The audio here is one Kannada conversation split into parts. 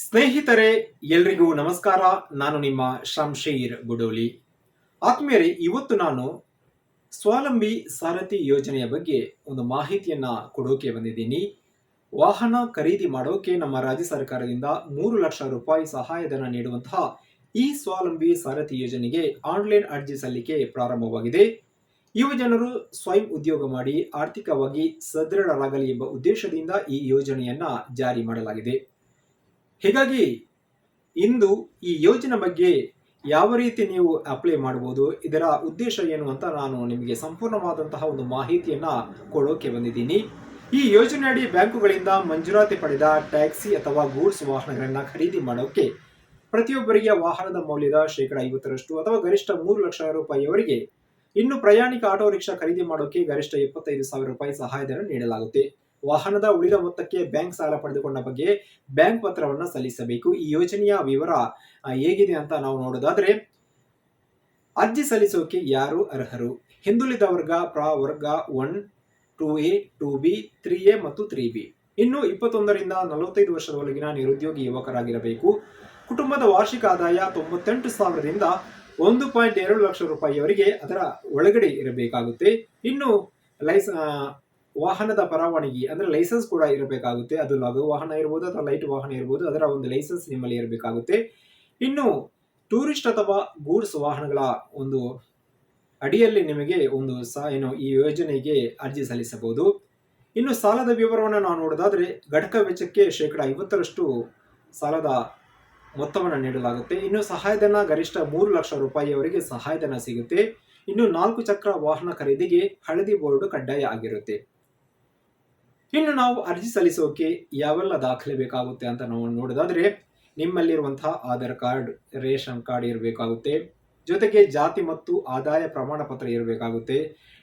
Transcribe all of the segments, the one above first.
ಸ್ನೇಹಿತರೆ, ಎಲ್ರಿಗೂ ನಮಸ್ಕಾರ. ನಾನು ನಿಮ್ಮ ಶಂಶೀರ್ ಗುಡೋಲಿ. ಆತ್ಮೀಯರೇ, ಇವತ್ತು ನಾನು ಸ್ವಾವಲಂಬಿ ಸಾರಥಿ ಯೋಜನೆಯ ಬಗ್ಗೆ ಒಂದು ಮಾಹಿತಿಯನ್ನ ಕೊಡೋಕೆ ಬಂದಿದ್ದೀನಿ. ವಾಹನ ಖರೀದಿ ಮಾಡೋಕೆ ನಮ್ಮ ರಾಜ್ಯ ಸರ್ಕಾರದಿಂದ ಮೂರು ಲಕ್ಷ ರೂಪಾಯಿ ಸಹಾಯಧನ ನೀಡುವಂತಹ ಈ ಸ್ವಾವಲಂಬಿ ಸಾರಥಿ ಯೋಜನೆಗೆ ಆನ್ಲೈನ್ ಅರ್ಜಿ ಸಲ್ಲಿಕೆ ಪ್ರಾರಂಭವಾಗಿದೆ. ಯುವ ಜನರು ಸ್ವಯಂ ಉದ್ಯೋಗ ಮಾಡಿ ಆರ್ಥಿಕವಾಗಿ ಸದೃಢರಾಗಲಿ ಎಂಬ ಉದ್ದೇಶದಿಂದ ಈ ಯೋಜನೆಯನ್ನ ಜಾರಿ ಮಾಡಲಾಗಿದೆ. ಹೀಗಾಗಿ ಇಂದು ಈ ಯೋಜನೆ ಬಗ್ಗೆ ಯಾವ ರೀತಿ ನೀವು ಅಪ್ಲೈ ಮಾಡಬಹುದು ಇದರ ಉದ್ದೇಶ ಏನು ಅಂತ ನಾನು ನಿಮಗೆ ಸಂಪೂರ್ಣವಾದಂತಹ ಒಂದು ಮಾಹಿತಿಯನ್ನ ಕೊಡೋಕೆ ಬಂದಿದ್ದೀನಿ. ಈ ಯೋಜನೆಯಡಿ ಬ್ಯಾಂಕುಗಳಿಂದ ಮಂಜೂರಾತಿ ಪಡೆದ ಟ್ಯಾಕ್ಸಿ ಅಥವಾ ಗೂಡ್ಸ್ ವಾಹನಗಳನ್ನು ಖರೀದಿ ಮಾಡೋಕೆ ಪ್ರತಿಯೊಬ್ಬರಿಗೆ ವಾಹನದ ಮೌಲ್ಯದ ಶೇಕಡ ಐವತ್ತರಷ್ಟು ಅಥವಾ ಗರಿಷ್ಠ ಮೂರು ಲಕ್ಷ ರೂಪಾಯಿಯವರೆಗೆ ಇನ್ನು ಪ್ರಯಾಣಿಕ ಆಟೋ ರಿಕ್ಷಾ ಖರೀದಿ ಮಾಡೋಕೆ ಗರಿಷ್ಠ ಎಪ್ಪತ್ತೈದು ಸಾವಿರ ರೂಪಾಯಿ ಸಹಾಯಧನ ನೀಡಲಾಗುತ್ತೆ. ವಾಹನದ ಉಳಿದ ಮೊತ್ತಕ್ಕೆ ಬ್ಯಾಂಕ್ ಸಾಲ ಪಡೆದುಕೊಂಡ ಬಗ್ಗೆ ಬ್ಯಾಂಕ್ ಪತ್ರವನ್ನು ಸಲ್ಲಿಸಬೇಕು. ಈ ಯೋಜನೆಯ ವಿವರ ಹೇಗಿದೆ ಅಂತ ನಾವು ನೋಡೋದಾದ್ರೆ, ಅರ್ಜಿ ಸಲ್ಲಿಸೋಕೆ ಯಾರು ಅರ್ಹರು? ಹಿಂದುಳಿದ ವರ್ಗ, ಪ್ರ ವರ್ಗ one, two A, two B, three A ಮತ್ತು ತ್ರೀ ಬಿ. ಇನ್ನು ಇಪ್ಪತ್ತೊಂದರಿಂದ ನಲವತ್ತೈದು ವರ್ಷದ ಒಳಗಿನ ನಿರುದ್ಯೋಗಿ ಯುವಕರಾಗಿರಬೇಕು. ಕುಟುಂಬದ ವಾರ್ಷಿಕ ಆದಾಯ ತೊಂಬತ್ತೆಂಟು ಸಾವಿರದಿಂದ ಒಂದು ಪಾಯಿಂಟ್ ಎರಡು ಲಕ್ಷ ರೂಪಾಯಿಯವರೆಗೆ ಅದರ ಒಳಗಡೆ ಇರಬೇಕಾಗುತ್ತೆ. ಇನ್ನು ಲೈಸ್ ವಾಹನದ ಪರವಾನಗಿ ಅಂದ್ರೆ ಲೈಸೆನ್ಸ್ ಕೂಡ ಇರಬೇಕಾಗುತ್ತೆ. ಅದು ಲಘು ವಾಹನ ಇರ್ಬೋದು ಅಥವಾ ಲೈಟ್ ವಾಹನ ಇರ್ಬೋದು, ಅದರ ಒಂದು ಲೈಸೆನ್ಸ್ ನಿಮ್ಮಲ್ಲಿ ಇರಬೇಕಾಗುತ್ತೆ. ಇನ್ನು ಟೂರಿಸ್ಟ್ ಅಥವಾ ಗೂಡ್ಸ್ ವಾಹನಗಳ ಒಂದು ಅಡಿಯಲ್ಲಿ ನಿಮಗೆ ಒಂದು ಸ, ಏನು, ಈ ಯೋಜನೆಗೆ ಅರ್ಜಿ ಸಲ್ಲಿಸಬಹುದು. ಇನ್ನು ಸಾಲದ ವಿವರವನ್ನು ನಾವು ನೋಡೋದಾದ್ರೆ, ಘಟಕ ವೆಚ್ಚಕ್ಕೆ ಶೇಕಡ ಐವತ್ತರಷ್ಟು ಸಾಲದ ಮೊತ್ತವನ್ನು ನೀಡಲಾಗುತ್ತೆ. ಇನ್ನು ಸಹಾಯಧನ ಗರಿಷ್ಠ ಮೂರು ಲಕ್ಷ ರೂಪಾಯಿಯವರೆಗೆ ಸಹಾಯಧನ ಸಿಗುತ್ತೆ. ಇನ್ನು ನಾಲ್ಕು ಚಕ್ರ ವಾಹನ ಖರೀದಿಗೆ ಹಳದಿ ಬೋರ್ಡ್ ಕಡ್ಡಾಯ ಆಗಿರುತ್ತೆ. ಇನ್ನು ನಾವು ಅರ್ಜಿ ಸಲ್ಲಿಸೋಕೆ ಯಾವೆಲ್ಲ ದಾಖಲೆ ಬೇಕಾಗುತ್ತೆ ಅಂತ ನಾವು ನೋಡೋದಾದ್ರೆ ನಿಮ್ಮಲ್ಲಿರುವಂತಹ ಆಧಾರ್ ಕಾರ್ಡ್, ರೇಷನ್ ಕಾರ್ಡ್ ಇರಬೇಕಾಗುತ್ತೆ. ಜೊತೆಗೆ ಜಾತಿ ಮತ್ತು ಆದಾಯ ಪ್ರಮಾಣ ಪತ್ರ ಇರಬೇಕಾಗುತ್ತೆ.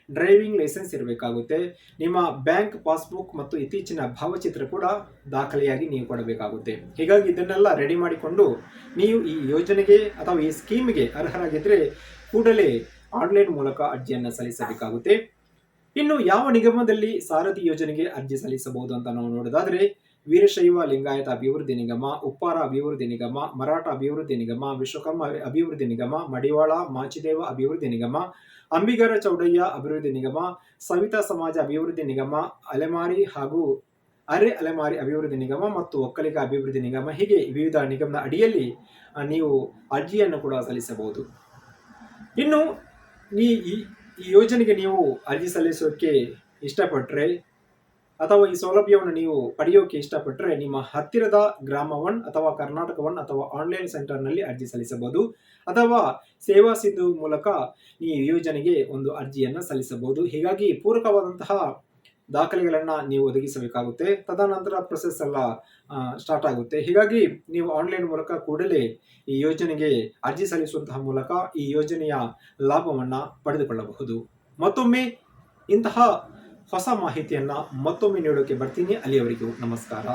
ಡ್ರೈವಿಂಗ್ ಲೈಸೆನ್ಸ್ ಇರಬೇಕಾಗುತ್ತೆ. ನಿಮ್ಮ ಬ್ಯಾಂಕ್ ಪಾಸ್ಬುಕ್ ಮತ್ತು ಇತ್ತೀಚಿನ ಭಾವಚಿತ್ರ ಕೂಡ ದಾಖಲೆಯಾಗಿ ನೀವು ಕೊಡಬೇಕಾಗುತ್ತೆ. ಹೀಗಾಗಿ ಇದನ್ನೆಲ್ಲ ರೆಡಿ ಮಾಡಿಕೊಂಡು ನೀವು ಈ ಯೋಜನೆಗೆ ಅಥವಾ ಈ ಸ್ಕೀಮ್ಗೆ ಅರ್ಹರಾಗಿದ್ದರೆ ಕೂಡಲೇ ಆನ್ಲೈನ್ ಮೂಲಕ ಅರ್ಜಿಯನ್ನು ಸಲ್ಲಿಸಬೇಕಾಗುತ್ತೆ. ಇನ್ನು ಯಾವ ನಿಗಮದಲ್ಲಿ ಸಾರಥಿ ಯೋಜನೆಗೆ ಅರ್ಜಿ ಸಲ್ಲಿಸಬಹುದು ಅಂತ ನಾವು ನೋಡೋದಾದ್ರೆ, ವೀರಶೈವ ಲಿಂಗಾಯತ ಅಭಿವೃದ್ಧಿ ನಿಗಮ, ಉಪ್ಪಾರ ಅಭಿವೃದ್ಧಿ ನಿಗಮ, ಮರಾಠ ಅಭಿವೃದ್ಧಿ ನಿಗಮ, ವಿಶ್ವಕರ್ಮ ಅಭಿವೃದ್ಧಿ ನಿಗಮ, ಮಡಿವಾಳ, ಮಾಚಿದೇವ ಅಭಿವೃದ್ಧಿ ನಿಗಮ, ಅಂಬಿಗರ ಚೌಡಯ್ಯ ಅಭಿವೃದ್ಧಿ ನಿಗಮ, ಸವಿತಾ ಸಮಾಜ ಅಭಿವೃದ್ಧಿ ನಿಗಮ, ಅಲೆಮಾರಿ ಹಾಗೂ ಅರೆ ಅಲೆಮಾರಿ ಅಭಿವೃದ್ಧಿ ನಿಗಮ ಮತ್ತು ಒಕ್ಕಲಿಗ ಅಭಿವೃದ್ಧಿ ನಿಗಮ ಹೀಗೆ ವಿವಿಧ ನಿಗಮದ ಅಡಿಯಲ್ಲಿ ನೀವು ಅರ್ಜಿಯನ್ನು ಕೂಡ ಸಲ್ಲಿಸಬಹುದು. ಇನ್ನು ಈ ಈ- ಯೋಜನೆಗೆ ನೀವು ಅರ್ಜಿ ಸಲ್ಲಿಸೋಕೆ ಇಷ್ಟಪಟ್ಟರೆ ಅಥವಾ ಈ ಸೌಲಭ್ಯವನ್ನು ನೀವು ಪಡೆಯೋಕೆ ಇಷ್ಟಪಟ್ಟರೆ ನಿಮ್ಮ ಹತ್ತಿರದ ಗ್ರಾಮ ಒನ್ ಅಥವಾ ಕರ್ನಾಟಕ ಒನ್ ಅಥವಾ ಆನ್ಲೈನ್ ಸೆಂಟರ್ನಲ್ಲಿ ಅರ್ಜಿ ಸಲ್ಲಿಸಬಹುದು. ಅಥವಾ ಸೇವಾ ಸಿಂಧು ಮೂಲಕ ಈ ಯೋಜನೆಗೆ ಒಂದು ಅರ್ಜಿಯನ್ನು ಸಲ್ಲಿಸಬಹುದು. ಹೀಗಾಗಿ ಪೂರಕವಾದಂತಹ ದಾಖಲೆಗಳನ್ನು ನೀವು ಒದಗಿಸಬೇಕಾಗುತ್ತೆ. ತದನಂತರ ಪ್ರೊಸೆಸ್ ಎಲ್ಲ ಸ್ಟಾರ್ಟ್ ಆಗುತ್ತೆ. ಹೀಗಾಗಿ ನೀವು ಆನ್ಲೈನ್ ಮೂಲಕ ಕೂಡಲೇ ಈ ಯೋಜನೆಗೆ ಅರ್ಜಿ ಸಲ್ಲಿಸುವಂತಹ ಮೂಲಕ ಈ ಯೋಜನೆಯ ಲಾಭವನ್ನು ಪಡೆದುಕೊಳ್ಳಬಹುದು. ಮತ್ತೊಮ್ಮೆ ಇಂತಹ ಹೊಸ ಮಾಹಿತಿಯನ್ನ ಮತ್ತೊಮ್ಮೆ ನೀಡೋಕೆ ಬರ್ತೀನಿ. ಅಲ್ಲಿಯವರೆಗೂ ನಮಸ್ಕಾರ.